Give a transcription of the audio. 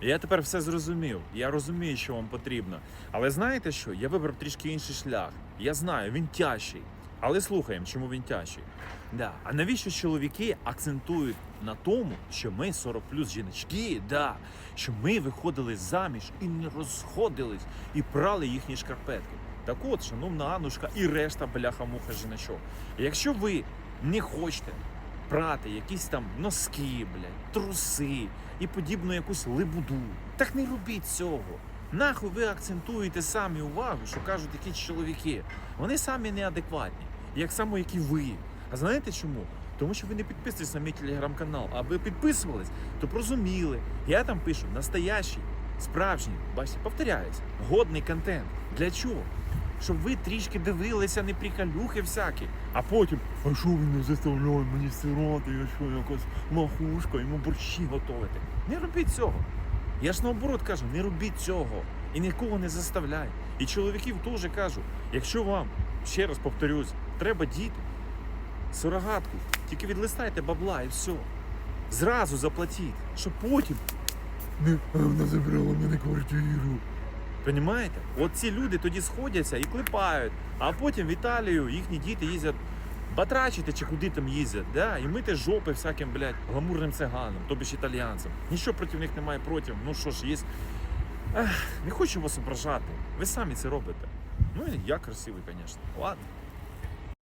Я тепер все зрозумів. Я розумію, що вам потрібно. Але знаєте що? Я вибрав трішки інший шлях. Я знаю, він тяжчий. Але слухаємо, чому він тяжчий. Да. А навіщо чоловіки акцентують на тому, що ми 40 плюс жіночки, да, що ми виходили заміж і не розходились, і прали їхні шкарпетки. Так от, шановна Анушка і решта бляха-муха жіночок. Якщо ви не хочете прати якісь там носки, блядь, труси і подібну якусь либуду, так не робіть цього. Нахуй ви акцентуєте самі увагу, що кажуть якісь чоловіки. Вони самі неадекватні, як само, як і ви. А знаєте чому? Тому що ви не підписуєтесь на мій телеграм-канал. А ви підписувались, то б розуміли. Я там пишу настоящий, справжній, бачите, повторяюсь, годний контент. Для чого? Щоб ви трішки дивилися, не приколюхи всякі, а потім, а що він не заставляє мені сирати, я що якась махушка, йому борщі готувати. Не робіть цього. Я ж наоборот кажу, не робіть цього. І нікого не заставляй. І чоловіків теж кажу, якщо вам, ще раз повторюсь, треба діти, сурогатку, тільки відлистайте бабла і все. Зразу заплатіть, щоб потім Не, вона забрала мене квартиру. Понімаєте? От ці люди тоді сходяться і клепають, а потім в Італію їхні діти їздять батрачити чи куди там їздять, да? і мити жопи всяким, блядь, гламурним циганам, тобі ж італіянцям. Нічого проти них немає проти. Ну що ж, є. Ех, не хочу вас ображати. Ви самі це робите. Ну і я красивий, звісно. Ладно.